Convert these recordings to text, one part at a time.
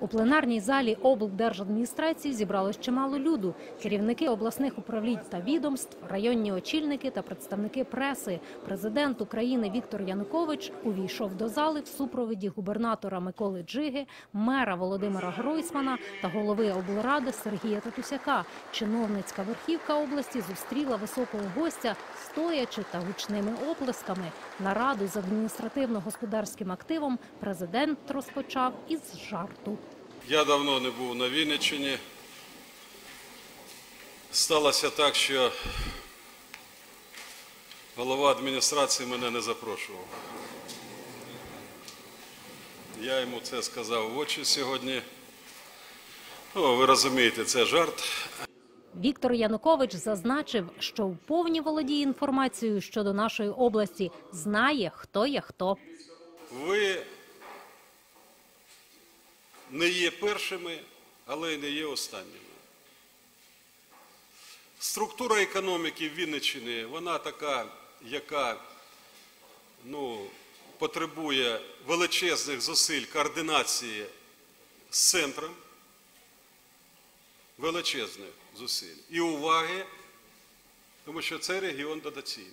У пленарній залі облдержадміністрації зібралось чимало люду. Керівники обласних управлінь та відомств, районні очільники та представники преси. Президент України Віктор Янукович увійшов до зали в супроводі губернатора Миколи Джиги, мера Володимира Гройсмана та голови облради Сергія Татусяка. Чиновницька верхівка області зустріла високого гостя стоячи та гучними оплесками. Нараду з адміністративно-господарським активом президент розпочав із жарту. Я давно не був на Вінниччині. Сталося так, що голова адміністрації мене не запрошував. Я йому це сказав в очі сьогодні. Ну, ви розумієте, це жарт. Віктор Янукович зазначив, що в повні володіє інформацією щодо нашої області, знає, хто є хто. Ви не є першими, але й не є останніми. Структура економіки Вінниччини, вона така, яка ну, потребує величезних зусиль координації з центром, величезних зусиль і уваги, тому що цей регіон дотаційний.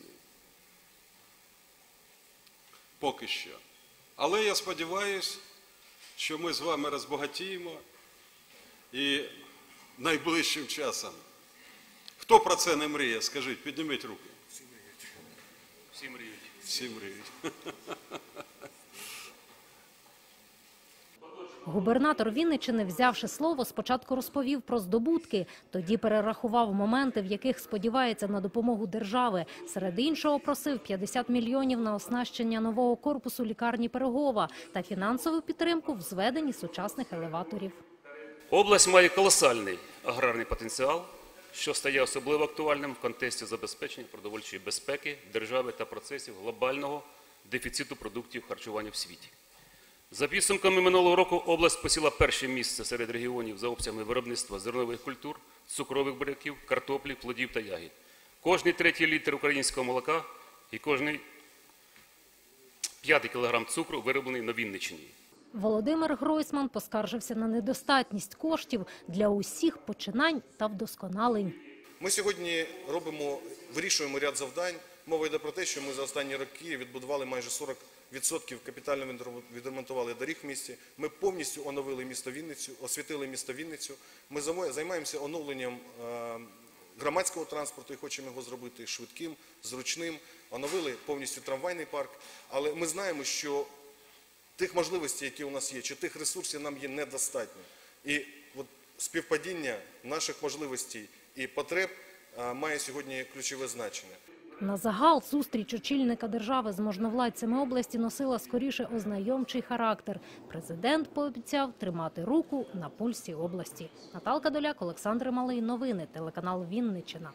Поки що. Але я сподіваюся, що ми з вами розбагатіємо і найближчим часом. Хто про це не мріє, скажіть, підніміть руки. Всі мріють. Всі мріють. Губернатор Вінниччини, взявши слово, спочатку розповів про здобутки, тоді перерахував моменти, в яких сподівається на допомогу держави. Серед іншого просив 50 мільйонів на оснащення нового корпусу лікарні Пирогова та фінансову підтримку в зведенні сучасних елеваторів. Область має колосальний аграрний потенціал, що стає особливо актуальним в контексті забезпечення продовольчої безпеки держави та процесів глобального дефіциту продуктів харчування в світі. За підсумками минулого року область посіла перше місце серед регіонів за обсягами виробництва зернових культур, цукрових буряків, картоплі, плодів та ягід. Кожний третій літр українського молока і кожний п'ятий кілограм цукру вироблений на Вінниччині. Володимир Гройсман поскаржився на недостатність коштів для усіх починань та вдосконалень. Ми сьогодні робимо, вирішуємо ряд завдань. Мова йде про те, що ми за останні роки відбудували майже 40% капітально відремонтували доріг в місті. Ми повністю оновили місто Вінницю, освітили місто Вінницю. Ми займаємося оновленням е, громадського транспорту і хочемо його зробити швидким, зручним. Оновили повністю трамвайний парк. Але ми знаємо, що тих можливостей, які у нас є, чи тих ресурсів нам є недостатньо. І співпадіння наших можливостей і потреб має сьогодні ключове значення. На загал зустріч очільника держави з можновладцями області носила скоріше ознайомчий характер. Президент пообіцяв тримати руку на пульсі області. Наталка Доляк, Олександр Малий. Новини. Телеканал Вінниччина.